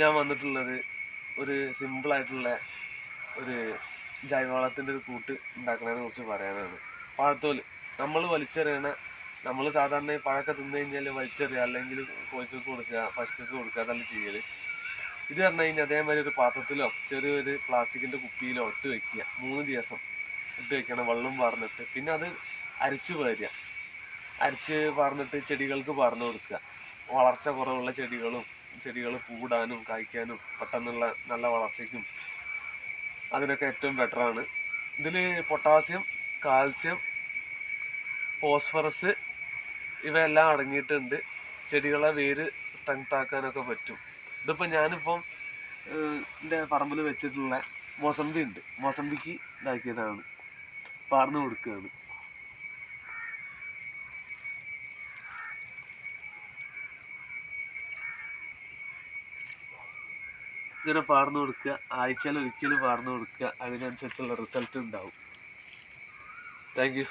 ഞാൻ വന്നിട്ടുള്ളത് ഒരു സിമ്പിൾ ആയിട്ടുള്ള ഒരു ജൈവവളത്തിന്റെ ഒരു കൂട്ട് ഉണ്ടാക്കുന്നതിനെ കുറിച്ച് പറയാനാണ്. പഴത്തോൽ നമ്മൾ വലിച്ചെറിയണ നമ്മൾ സാധാരണ ഈ പഴമൊക്കെ തിന്നു കഴിഞ്ഞാൽ വലിച്ചെറിയുക അല്ലെങ്കിൽ കോഴിക്കൾക്ക് കൊടുക്കുക പശുക്കൾക്ക് കൊടുക്കുക അതല്ല ചെയ്യൽ ഇത് പറഞ്ഞു കഴിഞ്ഞാൽ അതേമാതിരി ഒരു പാത്രത്തിലോ ചെറിയൊരു പ്ലാസ്റ്റിക്കിന്റെ കുപ്പിയിലോ ഇട്ട് വെക്കുക. മൂന്ന് ദിവസം ഇട്ട് വെക്കണം വെള്ളം വാർന്നിട്ട്. പിന്നെ അത് അരിച്ചു പാരുക അരച്ച് വാർന്നിട്ട് ചെടികൾക്ക് വാർന്നു കൊടുക്കുക. വളർച്ച കുറവുള്ള ചെടികളും ചെടികൾ പൂടാനും കായ്ക്കാനും പെട്ടെന്നുള്ള നല്ല വളർച്ചയ്ക്കും അതിനൊക്കെ ഏറ്റവും ബെറ്ററാണ് ഇതിൽ പൊട്ടാസ്യം കാൽസ്യം ഫോസ്ഫറസ് ഇവയെല്ലാം അടങ്ങിയിട്ടുണ്ട്. ചെടികളെ വേര് സ്ട്രെങ്ത് ആക്കാനൊക്കെ പറ്റും. ഇതിപ്പോൾ ഞാനിപ്പം എന്റെ പറമ്പിൽ വെച്ചിട്ടുള്ള മൊസമ്പി ഉണ്ട്. മൊസമ്പിക്ക് ഇതാക്കിയതാണ്. പാർന്നു കൊടുക്കുകയാണ്. ഇങ്ങനെ പാർന്നു കൊടുക്കുക. ആഴ്ചയിൽ ഒരിക്കലും പാർന്നു കൊടുക്കുക. അതിനനുസരിച്ചുള്ള റിസൾട്ട് ഉണ്ടാവും. Thank you